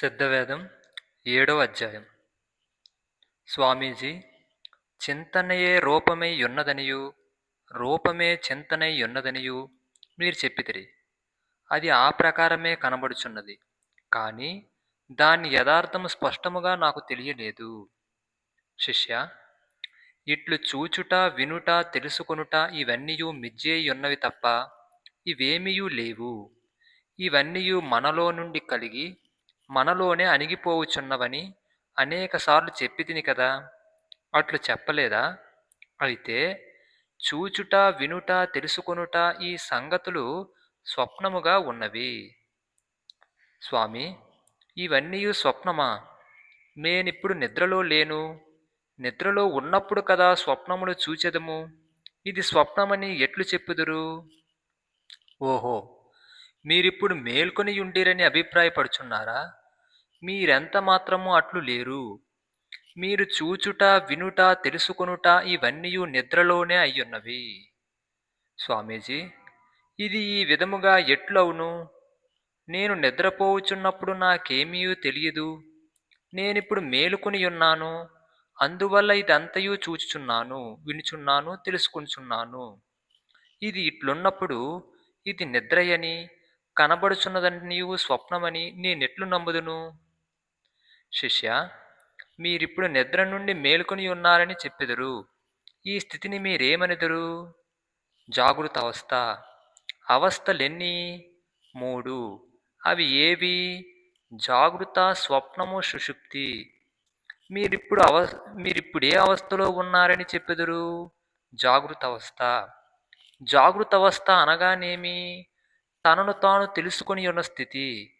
సిద్ధవేదం ఏడవ అధ్యాయం. స్వామీజీ చింతనయే రూపమై ఉన్నదనియు రూపమే చింతనై ఉన్నదనియు మీరు చెప్పితిరి. అది ఆ ప్రకారమే కనబడుచున్నది. కానీ దాని యథార్థము స్పష్టముగా నాకు తెలియలేదు. శిష్య ఇట్లు చూచుట వినుట తెలుసుకొనుట ఇవన్నీయు ఉన్నవి తప్ప ఇవేమీయూ లేవు. ఇవన్నీయు మనలో నుండి కలిగి మనలోనే అణిగిపోవుచున్నవని అనేకసార్లు చెప్పి తిని కదా? అట్లు చెప్పలేదా? అయితే చూచుట వినుట తెలుసుకొనుట ఈ సంగతులు స్వప్నముగా ఉన్నవి. స్వామి ఇవన్నీ స్వప్నమా? నేనిప్పుడు నిద్రలో లేను. నిద్రలో ఉన్నప్పుడు కదా స్వప్నమును చూచెదము? ఇది స్వప్నమని ఎట్లు చెప్పుదురు? ఓహో! మీరిప్పుడు మేల్కొని ఉండిరని అభిప్రాయపడుచున్నారా? మీరెంత మాత్రము అట్లు లేరు. మీరు చూచుట వినుట తెలుసుకొనుట ఇవన్నీ నిద్రలోనే అయ్యున్నవి. స్వామీజీ ఇది ఈ విధముగా ఎట్లవును? నేను నిద్రపోవుచున్నప్పుడు నాకేమీ తెలియదు. నేనిప్పుడు మేలుకొని ఉన్నాను. అందువల్ల ఇదంతయు చూచుచున్నాను వినుచున్నాను తెలుసుకుంటున్నాను ఇది ఇట్లున్నప్పుడు ఇది నిద్రయని కనబడుచున్నదని నీవు స్వప్నమని నేనెట్లు నమ్ముదును? శిష్య మీరిప్పుడు నిద్ర నుండి మేలుకొని ఉన్నారని చెప్పెదరు. ఈ స్థితిని మీరేమనిదరు? జాగృత అవస్థ. అవస్థలెన్ని? మూడు. అవి ఏవి? జాగృత స్వప్నము సుషుప్తి. మీరిప్పుడు అవ మీరిప్పుడే ఏ అవస్థలో ఉన్నారని చెప్పెదరు. జాగృత అవస్థ. జాగృత అవస్థ అనగానేమి? తనను తాను తెలుసుకుని ఉన్న స్థితి.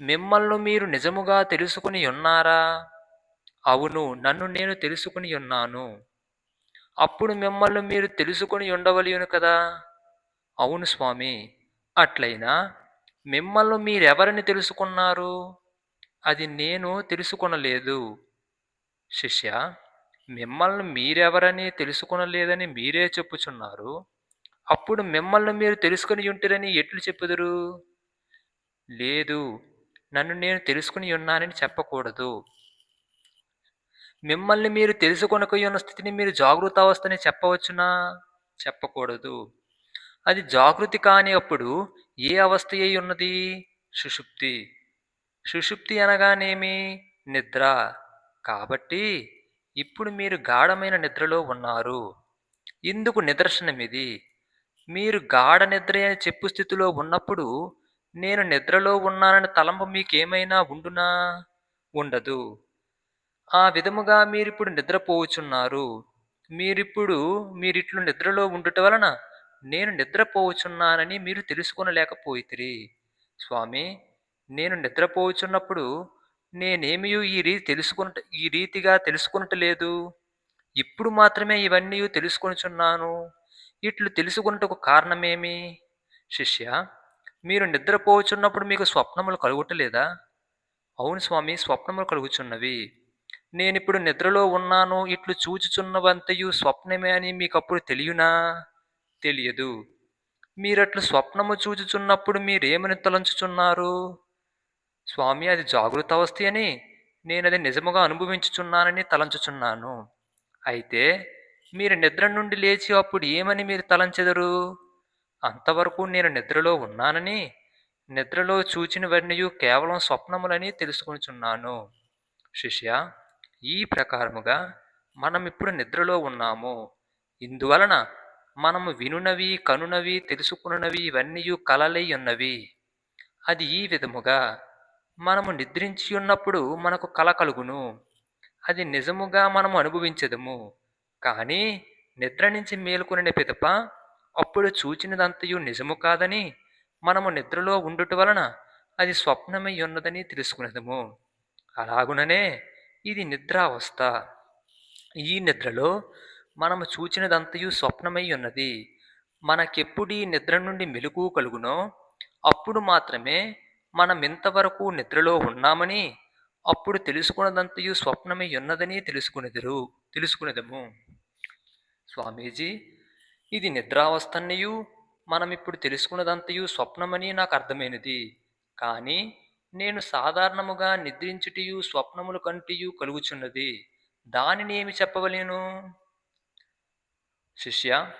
మిమ్మల్ని మీరు నిజముగా తెలుసుకుని ఉన్నారా? అవును నన్ను నేను తెలుసుకుని ఉన్నాను. అప్పుడు మిమ్మల్ని మీరు తెలుసుకొని ఉండవలయును కదా? అవును స్వామి అట్లయినా మిమ్మల్ని మీరెవరిని తెలుసుకున్నారు? అది నేను తెలుసుకొనలేదు. శిష్య మిమ్మల్ని మీరెవరని తెలుసుకునలేదని మీరే చెప్పుచున్నారు? అప్పుడు మిమ్మల్ని మీరు తెలుసుకుని ఉంటిరని ఎట్లు చెప్పుదురు? లేదు నన్ను నేను తెలుసుకుని ఉన్నానని చెప్పకూడదు. మిమ్మల్ని మీరు తెలుసుకొనక ఉన్న స్థితిని మీరు జాగృత అవస్థని చెప్పవచ్చునా? చెప్పకూడదు. అది జాగృతి కాని అప్పుడు ఏ అవస్థ అయి ఉన్నది? సుషుప్తి. సుషుప్తి అనగానేమి? నిద్ర. కాబట్టి ఇప్పుడు మీరు గాఢమైన నిద్రలో ఉన్నారు. ఇందుకు నిదర్శనం ఇది మీరు గాఢ నిద్ర అని చెప్పు స్థితిలో ఉన్నప్పుడు నేను నిద్రలో ఉన్నానని తలంపు మీకేమైనా ఉండునా? ఉండదు. ఆ విధముగా మీరిప్పుడు నిద్రపోవుచున్నారు. మీరిప్పుడు మీరిట్లు నిద్రలో ఉండుట వలన నేను నిద్రపోవుచున్నానని మీరు తెలుసుకొనలేకపోయితిరి. స్వామి నేను నిద్రపోవుచున్నప్పుడు నేనేమి ఈ రీతి తెలుసుకున్న ఈ రీతిగా తెలుసుకునటలేదు ఇప్పుడు మాత్రమే ఇవన్నీ తెలుసుకొనిచున్నాను. ఇట్లు తెలుసుకున్నటకు కారణమేమి? శిష్య మీరు నిద్రపోవచ్చున్నప్పుడు మీకు స్వప్నములు కలుగుటలేదా? అవును స్వామి స్వప్నములు కలుగుచున్నవి. నేనిప్పుడు నిద్రలో ఉన్నాను ఇట్లు చూచుచున్నవంతయు స్వప్నమే అని మీకు అప్పుడు తెలియనా? తెలియదు. మీరట్లు స్వప్నము చూచుచున్నప్పుడు మీరేమని తలంచుచున్నారు? స్వామి అది జాగృత అవస్థ అని నేనది నిజముగా అనుభవించుచున్నానని తలంచుచున్నాను. అయితే మీరు నిద్ర నుండి లేచి అప్పుడు ఏమని మీరు తలంచెదరు? అంతవరకు నేను నిద్రలో ఉన్నానని నిద్రలో చూచినవన్నీ కేవలం స్వప్నములని తెలుసుకునిచున్నాను. శిష్య ఈ ప్రకారముగా మనం ఇప్పుడు నిద్రలో ఉన్నాము. ఇందువలన మనము వినునవి కనునవి తెలుసుకున్నవి ఇవన్నీ కలలై ఉన్నవి. అది ఈ విధముగా మనము నిద్రించి ఉన్నప్పుడు మనకు కల కలుగును. అది నిజముగా మనము అనుభవించదము. కానీ నిద్ర నుంచి మేలుకునే పిదప అప్పుడు చూచినదంతయు నిజము కాదని మనము నిద్రలో ఉండుట వలన అది స్వప్నమై ఉన్నదని తెలుసుకునేదము. అలాగుననే ఇది నిద్రావస్థ. ఈ నిద్రలో మనము చూచినదంతయు స్వప్నమై ఉన్నది. మనకెప్పుడు ఈ నిద్ర నుండి మెలుగు కలుగునో అప్పుడు మాత్రమే మనం ఇంతవరకు నిద్రలో ఉన్నామని అప్పుడు తెలుసుకున్నదంతయు స్వప్నమై ఉన్నదని తెలుసుకునేదరు తెలుసుకునేదము. స్వామీజీ ఇది నిద్రావస్థన్నయు మనం ఇప్పుడు తెలుసుకున్నదంతయు స్వప్నమని నాకు అర్థమైనది. కానీ నేను సాధారణముగా నిద్రించుటయు స్వప్నములు కంటియు కలుగుచున్నది. దానిని ఏమి చెప్పవలేను? శిష్య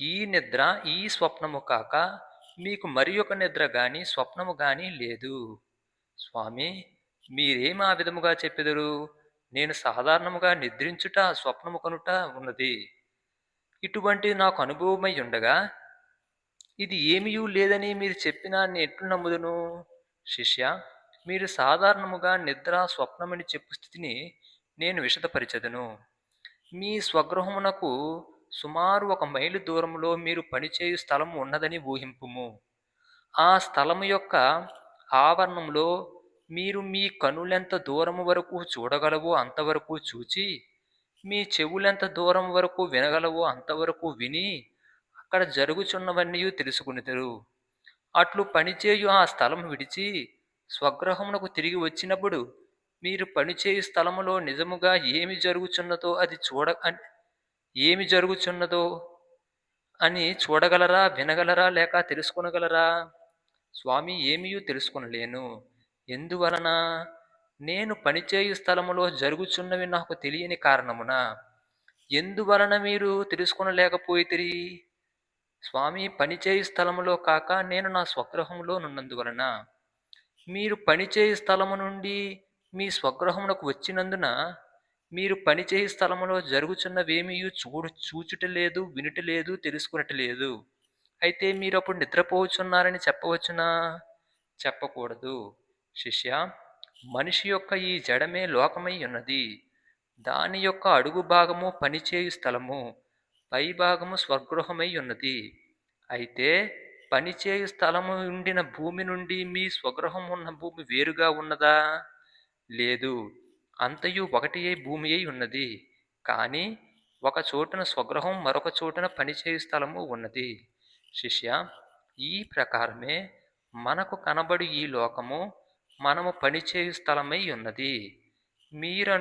ఈ నిద్ర ఈ స్వప్నము కాక మీకు మరి ఒక నిద్ర గాని స్వప్నము గాని లేదు. స్వామి మీరేం ఆ విధముగా చెప్పెదరు? నేను సాధారణముగా నిద్రించుట స్వప్నము కనుట ఉన్నది. ఇటువంటి నాకు అనుభవమై ఉండగా ఇది ఏమీయూ లేదని మీరు చెప్పినా నేను ఎట్లు నమ్ముదును? శిష్య మీరు సాధారణముగా నిద్ర స్వప్నమని చెప్పు స్థితిని నేను విషదపరిచదును. మీ స్వగృహమునకు సుమారు ఒక మైలు దూరంలో మీరు పనిచేయు స్థలము ఉన్నదని ఊహింపుము. ఆ స్థలము యొక్క ఆవరణంలో మీరు మీ కనులెంత దూరము వరకు చూడగలవో అంతవరకు చూచి మీ చెవులెంత దూరం వరకు వినగలవో అంతవరకు విని అక్కడ జరుగుచున్నవన్నీ తెలుసుకునిదరు. అట్లు పనిచేయు ఆ స్థలం విడిచి స్వగ్రహమునకు తిరిగి వచ్చినప్పుడు మీరు పనిచేయు స్థలములో నిజముగా ఏమి జరుగుచున్నదో అది చూడ ఏమి జరుగుచున్నదో అని చూడగలరా వినగలరా లేక తెలుసుకొనగలరా? స్వామి ఏమీయూ తెలుసుకొనలేను. ఎందువలన? నేను పనిచేయు స్థలములో జరుగుచున్నవి నాకు తెలియని కారణమున ఎందువలన మీరు తెలుసుకొనలేకపోయితిరి? స్వామి పనిచేయు స్థలములో కాక నేను నా స్వగృహంలో నున్నందువలన మీరు పనిచేయు స్థలము నుండి మీ స్వగృహమునకు వచ్చినందున మీరు పనిచేయు స్థలములో జరుగుచున్నవేమీ చూడు చూచుటలేదు వినుటలేదు తెలుసుకునటలేదు. అయితే మీరు అప్పుడు నిద్రపోవచ్చున్నారని చెప్పవచ్చునా? చెప్పకూడదు. శిష్య మనిషి యొక్క ఈ జడమే లోకమై ఉన్నది. దాని యొక్క అడుగు భాగము పనిచేయు స్థలము పై భాగము స్వగృహమై ఉన్నది. అయితే పనిచేయు స్థలము ఉండిన భూమి నుండి మీ స్వగృహం ఉన్న భూమి వేరుగా ఉన్నదా? లేదు. అంతయు ఒకటి భూమి అయి ఉన్నది. కానీ ఒక చోటున స్వగృహం మరొక చోటున పనిచేయు స్థలము ఉన్నది. శిష్య ఈ ప్రకారమే మనకు కనబడి ఈ లోకము మనము పనిచేయు స్థలమై ఉన్నది. మీరు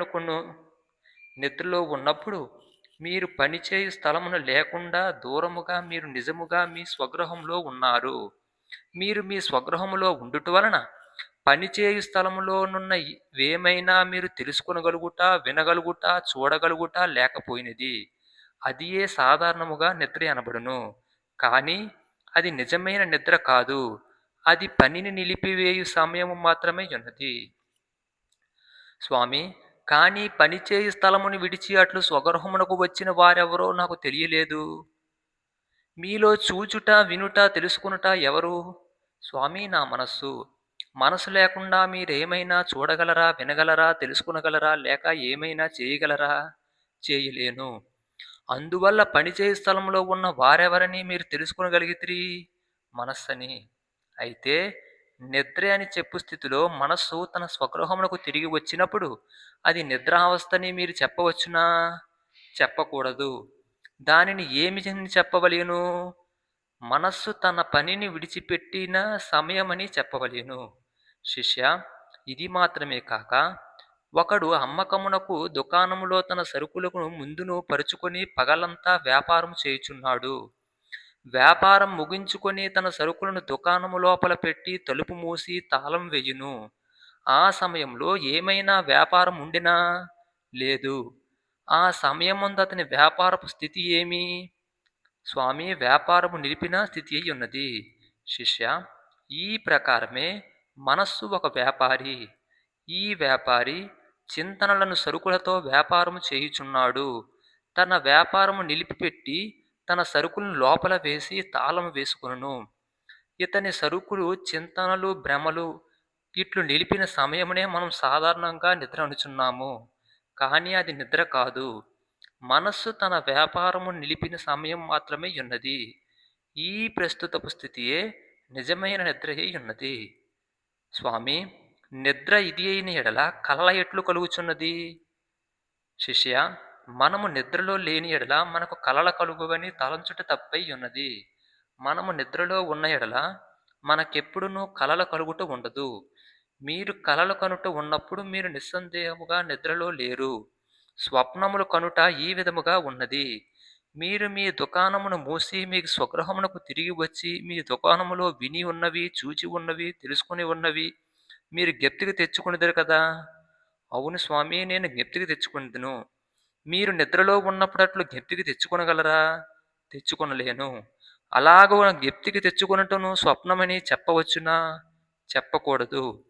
నిద్రలో ఉన్నప్పుడు మీరు పనిచేయు స్థలమును లేకుండా దూరముగా మీరు నిజముగా మీ స్వగృహంలో ఉన్నారు. మీరు మీ స్వగృహములో ఉండుట వలన పనిచేయు స్థలములోనున్న ఏమైనా మీరు తెలుసుకొనగలుగుట వినగలుగుట చూడగలుగుట లేకపోయినది. అది ఏ సాధారణముగా నిద్ర అనబడును? కానీ అది నిజమైన నిద్ర కాదు. అది పనిని నిలిపివేయు సమయము మాత్రమే ఉన్నది స్వామి కానీ పనిచేయు స్థలమును విడిచి అట్లు స్వగృహమునకు వచ్చిన వారెవరో నాకు తెలియలేదు. మీలో చూచుట వినుట తెలుసుకునుట ఎవరు? స్వామి నా మనస్సు. మనసు లేకుండా మీరేమైనా చూడగలరా వినగలరా తెలుసుకునగలరా లేక ఏమైనా చేయగలరా? చేయలేను. అందువల్ల పనిచేయు స్థలంలో ఉన్న వారెవరని మీరు తెలుసుకునగలిగితే మనస్సని. అయితే నిద్ర అని చెప్పు స్థితిలో మనస్సు తన స్వగృహమునకు తిరిగి వచ్చినప్పుడు అది నిద్రావస్థని మీరు చెప్పవచ్చునా? చెప్పకూడదు. దానిని ఏమి చెప్పవలేను? మనస్సు తన పనిని విడిచిపెట్టిన సమయమని చెప్పవలేను. శిష్య ఇది మాత్రమే కాక ఒకడు అమ్మకమునకు దుకాణములో తన సరుకులకు ముందును పరుచుకొని పగలంతా వ్యాపారం చేయుచున్నాడు. వ్యాపారం ముగించుకొని తన సరుకులను దుకాణము లోపల పెట్టి తలుపు మూసి తాళం వేయును. ఆ సమయంలో ఏమైనా వ్యాపారం ఉండినా? లేదు. ఆ సమయమందు అతని వ్యాపారపు స్థితి ఏమి? స్వామి వ్యాపారము నిలిపిన స్థితి అయి ఉన్నది. శిష్య ఈ ప్రకారమే మనస్సు ఒక వ్యాపారి. ఈ వ్యాపారి చింతనలను సరుకులతో వ్యాపారము చేయుచున్నాడు. తన వ్యాపారము నిలిపిపెట్టి తన సరుకులను లోపల వేసి తాళం వేసుకును ఇతని సరుకులు చింతనలు భ్రమలు ఇట్లు నిలిపిన సమయమునే మనం సాధారణంగా నిద్ర అనుచున్నాము. కానీ అది నిద్ర కాదు. మనస్సు తన వ్యాపారము నిలిపిన సమయం మాత్రమే ఉన్నది. ఈ ప్రస్తుతపు స్థితియే నిజమైన నిద్ర ఉన్నది. స్వామి నిద్ర ఇది అయిన ఎడల కలల ఎట్లు కలుగుచున్నది? శిష్య మనము నిద్రలో లేని ఎడల మనకు కలల కలుగువని తలంచుట తప్పై ఉన్నది. మనము నిద్రలో ఉన్న ఎడల మనకెప్పుడునూ కలల కలుగుట ఉండదు. మీరు కలలు కనుట ఉన్నప్పుడు మీరు నిస్సందేహముగా నిద్రలో లేరు. స్వప్నములు కనుట ఈ విధముగా ఉన్నది. మీరు మీ దుకాణమును మూసి మీ స్వగృహమునకు తిరిగి వచ్చి మీ దుకాణములో విని ఉన్నవి చూచి ఉన్నవి తెలుసుకుని ఉన్నవి మీరు జ్ఞప్తికి తెచ్చుకునేదారు కదా? అవును స్వామి నేను జ్ఞప్తికి తెచ్చుకుందును మీరు నిద్రలో ఉన్నప్పుడట్లు జ్ఞప్తికి తెచ్చుకొనగలరా? తెచ్చుకొనలేను. అలాగ జ్ఞప్తికి తెచ్చుకొనటను స్వప్నమని చెప్పవచ్చునా? చెప్పకూడదు.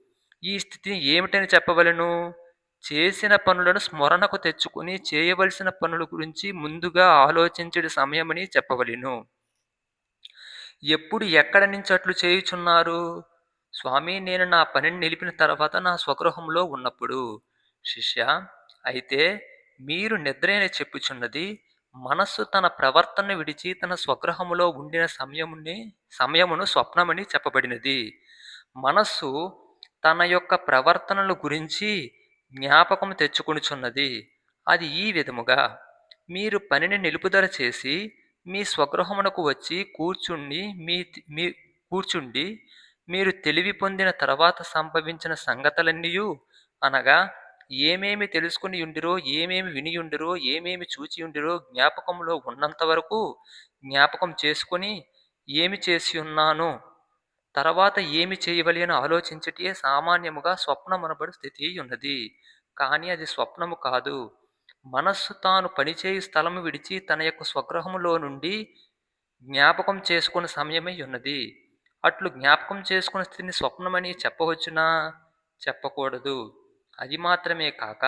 ఈ స్థితిని ఏమిటని చెప్పవలను? చేసిన పనులను స్మరణకు తెచ్చుకొని చేయవలసిన పనుల గురించి ముందుగా ఆలోచించడి సమయమని చెప్పవలను. ఎప్పుడు ఎక్కడ నుంచి అట్లు చేయుచున్నారు? స్వామి నేను నా పనిని నిలిపిన తర్వాత నా స్వగృహంలో ఉన్నప్పుడు. శిష్య అయితే మీరు నిద్రైన చెప్పుచున్నది మనస్సు తన ప్రవర్తన విడిచి తన స్వగృహములో ఉండిన సమయముని సమయమును స్వప్నమని చెప్పబడినది. మనస్సు తన యొక్క ప్రవర్తనల గురించి జ్ఞాపకం తెచ్చుకొనుచున్నది. అది ఈ విధముగా మీరు పనిని నిలుపుదల చేసి మీ స్వగృహమునకు వచ్చి కూర్చుండి మీ మీ కూర్చుండి మీరు తెలివి పొందిన తర్వాత సంభవించిన సంగతులన్నీయు అనగా ఏమేమి తెలుసుకుని ఉండిరో ఏమేమి విని ఉండిరో ఏమేమి చూచి ఉండిరో జ్ఞాపకంలో ఉన్నంత వరకు జ్ఞాపకం చేసుకొని ఏమి చేసి ఉన్నాను తర్వాత ఏమి చేయవలి అని ఆలోచించటే సామాన్యముగా స్వప్నమనబడి స్థితి ఉన్నది. కానీ అది స్వప్నము కాదు. మనస్సు తాను పనిచేయి స్థలము విడిచి తన యొక్క స్వగృహములో నుండి జ్ఞాపకం చేసుకున్న సమయమై ఉన్నది. అట్లు జ్ఞాపకం చేసుకున్న స్థితిని స్వప్నమని చెప్పవచ్చునా? చెప్పకూడదు. అది మాత్రమే కాక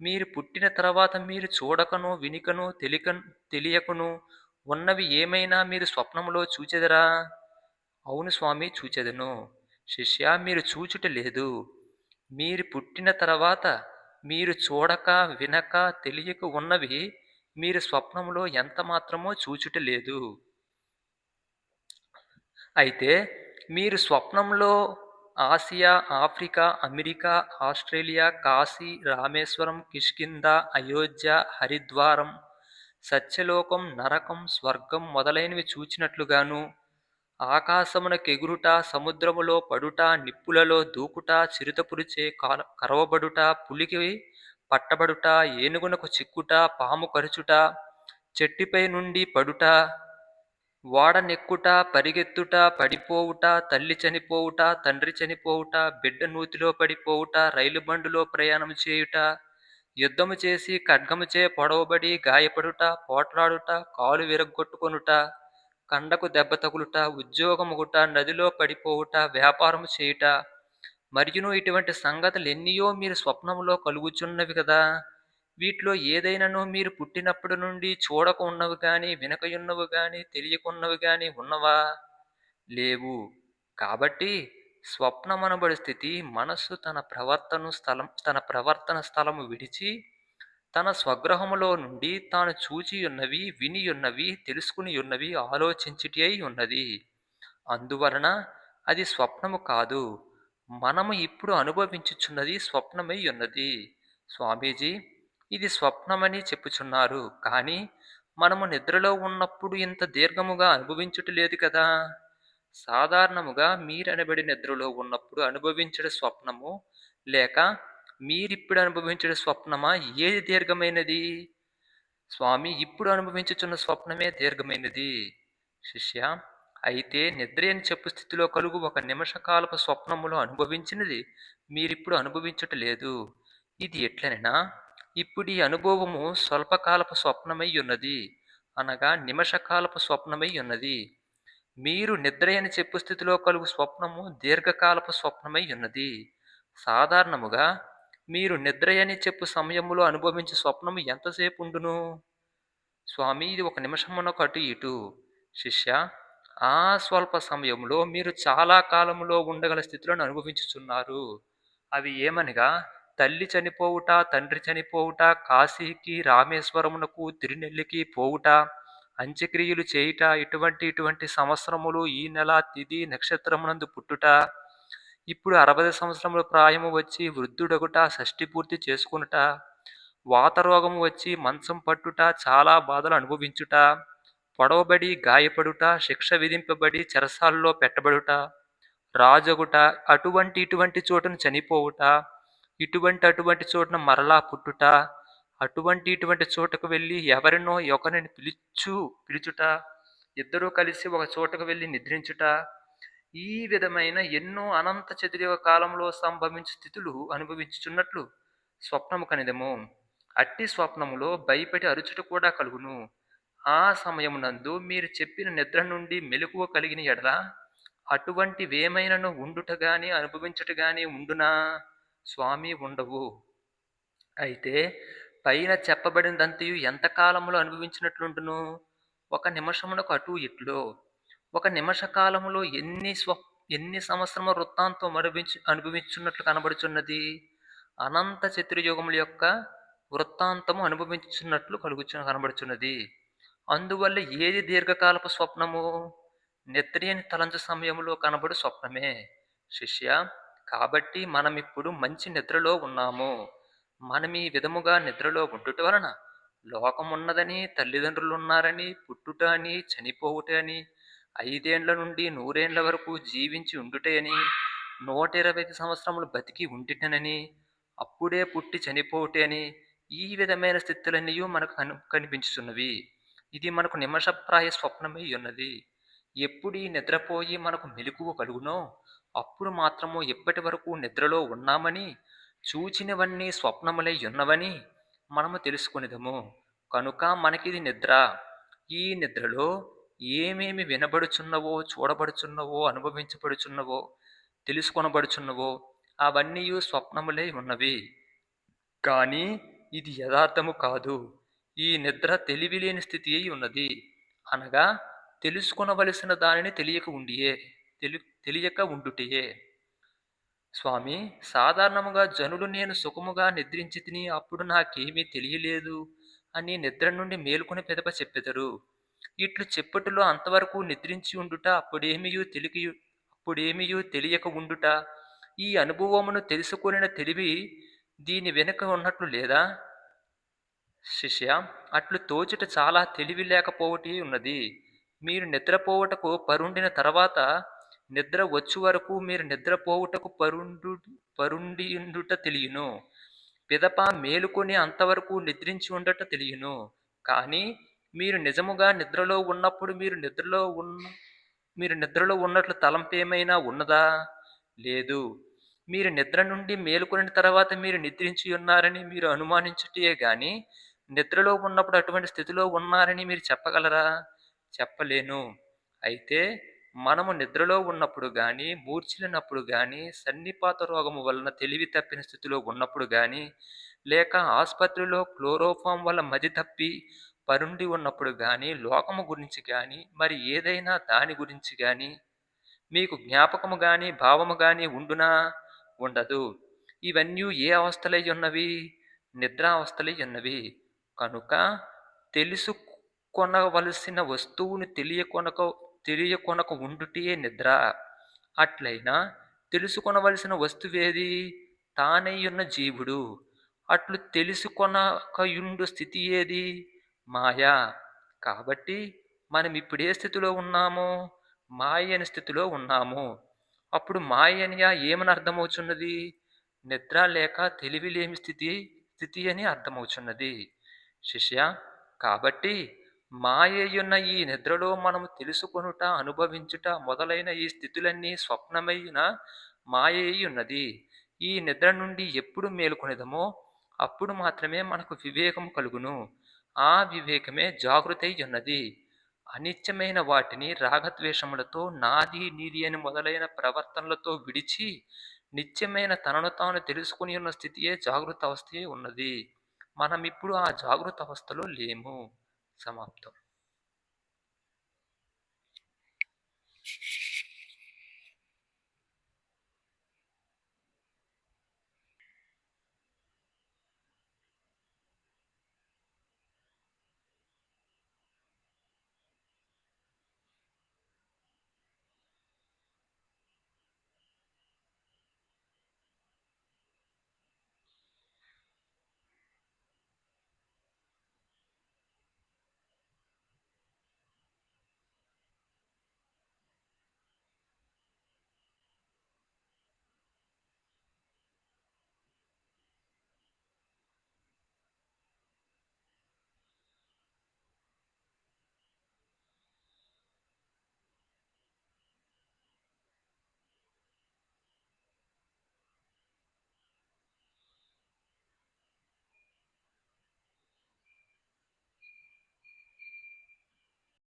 మీరు పుట్టిన తర్వాత మీరు చూడకను వినికను తెలిక తెలియకను ఉన్నవి ఏమైనా మీరు స్వప్నంలో చూచెదరా? అవును స్వామి చూచెదను. శిష్య మీరు చూచుట లేదు. మీరు పుట్టిన తర్వాత మీరు చూడక వినక తెలియక ఉన్నవి మీరు స్వప్నంలో ఎంత మాత్రమో చూచుట లేదు. అయితే మీరు స్వప్నంలో Asia Africa America Australia Kashi Rameswaram Kishkinda Ayodhya Haridwaram Satyalokam నరకం స్వర్గం మొదలైనవి చూచినట్లుగాను ఆకాశమునకెగురుట సముద్రములో పడుట నిప్పులలో దూకుట చిరుతపురిచే కాల కరవబడుట పులికి పట్టబడుట ఏనుగునకు చిక్కుట పాము కరుచుట చెట్టిపై నుండి పడుట ఓడ నెక్కుట పరిగెత్తుట పడిపోవుట తల్లి చనిపోవుట తండ్రి చనిపోవుట బిడ్డ నూతిలో పడిపోవుట రైలు బండులో ప్రయాణం చేయుట యుద్ధము చేసి ఖడ్గముచే పొడవబడి గాయపడుట పోట్లాడుట కాలు విరగ్గొట్టుకొనుట కండకు దెబ్బ తగులుట ఉద్యోగముగుట నదిలో పడిపోవుట వ్యాపారము చేయుట. మరియును ఇటువంటి సంగతులు ఎన్నియో మీరు స్వప్నములో కలుగుచున్నవి కదా. వీటిలో ఏదైనాను మీరు పుట్టినప్పటి నుండి చూడక ఉన్నవి కానీ వినకయున్నవి కానీ తెలియకున్నవి కానీ ఉన్నవా? లేవు. కాబట్టి స్వప్నమనబడి స్థితి మనస్సు తన ప్రవర్తన స్థలం తన ప్రవర్తన స్థలము విడిచి తన స్వగ్రహములో నుండి తాను చూచి ఉన్నవి విని ఉన్నవి తెలుసుకుని ఉన్నవి ఆలోచించిటి అయి ఉన్నది. అందువలన అది స్వప్నము కాదు. మనము ఇప్పుడు అనుభవించుచున్నది స్వప్నమై ఉన్నది. స్వామీజీ ఇది స్వప్నమని చెప్పుచున్నారు. కానీ మనము నిద్రలో ఉన్నప్పుడు ఇంత దీర్ఘముగా అనుభవించుట లేదు కదా? సాధారణముగా మీరనబడి నిద్రలో ఉన్నప్పుడు అనుభవించడం స్వప్నము లేక మీరిప్పుడు అనుభవించే స్వప్నమా? ఏది దీర్ఘమైనది? స్వామి ఇప్పుడు అనుభవించుచున్న స్వప్నమే దీర్ఘమైనది. శిష్య అయితే నిద్ర అని చెప్పు స్థితిలో కలుగు ఒక నిమిషకాలపు స్వప్నములో అనుభవించినది మీరిప్పుడు అనుభవించుట లేదు. ఇది ఎట్లనైనా ఇప్పుడు ఈ అనుభవము స్వల్పకాలపు స్వప్నమై ఉన్నది. అనగా నిమిషకాలపు స్వప్నమై ఉన్నది. మీరు నిద్ర అని చెప్పు స్థితిలో కలుగు స్వప్నము దీర్ఘకాలపు స్వప్నమై ఉన్నది. సాధారణముగా మీరు నిద్ర అని చెప్పు సమయములో అనుభవించే స్వప్నము ఎంతసేపు ఉండును? స్వామి ఇది ఒక నిమిషమునకు అటు ఇటు. శిష్య ఆ స్వల్ప సమయంలో మీరు చాలా కాలములో ఉండగల స్థితిలో అనుభవించుచున్నారు. అవి ఏమనగా తల్లి చనిపోవుట తండ్రి చనిపోవుట కాశీకి రామేశ్వరమునకు తిరునెల్లికి పోవుట అంత్యక్రియలు చేయుట ఇటువంటి ఇటువంటి సంవత్సరములు ఈ నెల తిథి నక్షత్రమునందు పుట్టుట. ఇప్పుడు అరవై సంవత్సరముల ప్రాయము వచ్చి వృద్ధుడగుట షష్ఠి పూర్తి చేసుకునుట వాతరోగము వచ్చి మంచం పట్టుట చాలా బాధలు అనుభవించుట పొడవబడి గాయపడుట శిక్ష విధింపబడి చెరసాల్లో పెట్టబడుట రాజగుట అటువంటి ఇటువంటి చోటును చనిపోవుట ఇటువంటి అటువంటి చోటున మరలా పుట్టుట అటువంటి ఇటువంటి చోటకు వెళ్ళి ఎవరినో ఒకరిని పిలుచు పిలుచుట ఇద్దరూ కలిసి ఒక చోటకు వెళ్ళి నిద్రించుట ఈ విధమైన ఎన్నో అనంత చతుర్యుగ కాలంలో సంభవించు స్థితులు అనుభవించుచున్నట్లు స్వప్నము కనిదము. అట్టి స్వప్నములో భయపెట్టి అరుచుట కూడా కలుగును. ఆ సమయమునందు మీరు చెప్పిన నిద్ర నుండి మెలకువ కలిగిన ఎడల అటువంటివేమైనను ఉండుట గాని అనుభవించుట గాని ఉండునా? స్వామి ఉండవు. అయితే పైన చెప్పబడినదంతయు ఎంత అనుభవించినట్లుంటును ఒక నిమిషమునకు అటు ఇట్లో. ఒక నిమిష కాలములో ఎన్ని స్వ ఎన్ని సంవత్సరము వృత్తాంతం అనుభవించు అనుభవించున్నట్లు కనబడుచున్నది? అనంత చతుర్యుగముల యొక్క వృత్తాంతము అనుభవించున్నట్లు కలుగుచు కనబడుచున్నది. అందువల్ల ఏది దీర్ఘకాలపు స్వప్నము? నిద్ర అని తలంచు సమయంలో కనబడు స్వప్నమే. శిష్య కాబట్టి మనం ఇప్పుడు మంచి నిద్రలో ఉన్నాము. మనం ఈ విధముగా నిద్రలో ఉండుట వలన లోకమున్నదని తల్లిదండ్రులు ఉన్నారని పుట్టుట అని చనిపోవుట అని ఐదేండ్ల నుండి నూరేండ్ల వరకు జీవించి ఉండుటే అని నూట ఇరవై సంవత్సరములు బతికి ఉండిటనని అప్పుడే పుట్టి చనిపోవుటే అని ఈ విధమైన స్థితులన్నీ మనకు కను కనిపించుతున్నవి ఇది మనకు నిమషప్రాయ స్వప్నమై ఉన్నది. ఎప్పుడు ఈ నిద్రపోయి మనకు మెలకువ కలుగునో అప్పుడు మాత్రము ఇప్పటి వరకు నిద్రలో ఉన్నామని చూచినవన్నీ స్వప్నములై ఉన్నవని మనము తెలుసుకునేదము. కనుక మనకిది నిద్ర. ఈ నిద్రలో ఏమేమి వినబడుచున్నవో చూడబడుచున్నవో అనుభవించబడుచున్నవో తెలుసుకొనబడుచున్నవో అవన్నీ స్వప్నములై ఉన్నవి. కానీ ఇది యథార్థము కాదు. ఈ నిద్ర తెలివిలేని స్థితి అయి ఉన్నది. అనగా తెలుసుకొనవలసిన దానిని తెలియక ఉండియే. తెలు తెలియక ఉండుటియే. స్వామి సాధారణముగా జనులు నేను సుఖముగా నిద్రించి తిని అప్పుడు నాకేమీ తెలియలేదు అని నిద్ర నుండి మేలుకొని పెదప చెప్పెదరు. ఇట్లు చెప్పటిలో అంతవరకు నిద్రించి ఉండుట అప్పుడేమియూ తెలికి అప్పుడేమియూ తెలియక ఉండుట ఈ అనుభవమును తెలుసుకొనిన తెలివి దీని వెనుక ఉన్నట్లు లేదా? శిష్య అట్లు తోచుట చాలా తెలివి లేకపోవటి ఉన్నది. మీరు నిద్రపోవుటకు పరుండిన తర్వాత నిద్ర వచ్చు వరకు మీరు నిద్రపోవుటకు పరుండు పరుండియుండుట తెలియను. పిదప మేలుకొని అంతవరకు నిద్రించి ఉండట తెలియను. కానీ మీరు నిజముగా నిద్రలో ఉన్నప్పుడు మీరు నిద్రలో ఉన్న మీరు నిద్రలో ఉన్నట్లు తలంపు ఏమైనా ఉన్నదా? లేదు. మీరు నిద్ర నుండి మేలుకొనిన తర్వాత మీరు నిద్రించి ఉన్నారని మీరు అనుమానించుటే గాని నిద్రలో ఉన్నప్పుడు అటువంటి స్థితిలో ఉన్నారని మీరు చెప్పగలరా? చెప్పలేను. అయితే మనము నిద్రలో ఉన్నప్పుడు కానీ మూర్ఛిల్లినప్పుడు కానీ సన్నిపాత రోగము వలన తెలివి తప్పిన స్థితిలో ఉన్నప్పుడు కానీ లేక ఆసుపత్రిలో క్లోరోఫామ్ వల్ల మది తప్పి పరుండి ఉన్నప్పుడు కానీ లోకము గురించి కానీ మరి ఏదైనా దాని గురించి కానీ మీకు జ్ఞాపకము కానీ భావము కానీ ఉండునా? ఉండదు. ఇవన్నీ ఏ అవస్థలై ఉన్నవి? నిద్రావస్థలై ఉన్నవి. కనుక తెలుసుకొనవలసిన వస్తువుని తెలియకొనక తెలియకొనక ఉండుటే నిద్ర. అట్లయినా తెలుసుకొనవలసిన వస్తువేది? తానయ్యున్న జీవుడు. అట్లు తెలుసుకొనకయుండు స్థితి ఏది మాయా. కాబట్టి మనం ఇప్పుడు ఏ స్థితిలో ఉన్నామో? మాయ అని స్థితిలో ఉన్నాము. అప్పుడు మాయ అనియా ఏమని అర్థమవుతున్నది నిద్ర లేక తెలివిలేమి స్థితి స్థితి అని అర్థమవుతున్నది శిష్య కాబట్టి మాయయున్న ఈ నిద్రలో మనము తెలుసుకొనుట అనుభవించుట మొదలైన ఈ స్థితులన్నీ స్వప్నమైన మాయయున్నది. ఈ నిద్ర నుండి ఎప్పుడు మేలుకొనేదమో అప్పుడు మాత్రమే మనకు వివేకం కలుగును. ఆ వివేకమే జాగృతి ఉన్నది అనిత్యమైన వాటిని రాగద్వేషములతో నాది నీది అని మొదలైన ప్రవర్తనలతో విడిచి నిత్యమైన తనను తాను తెలుసుకుని ఉన్న స్థితియే జాగృత అవస్థయే ఉన్నది. మనం ఇప్పుడు ఆ జాగృత అవస్థలో లేము. সমাপ্ত।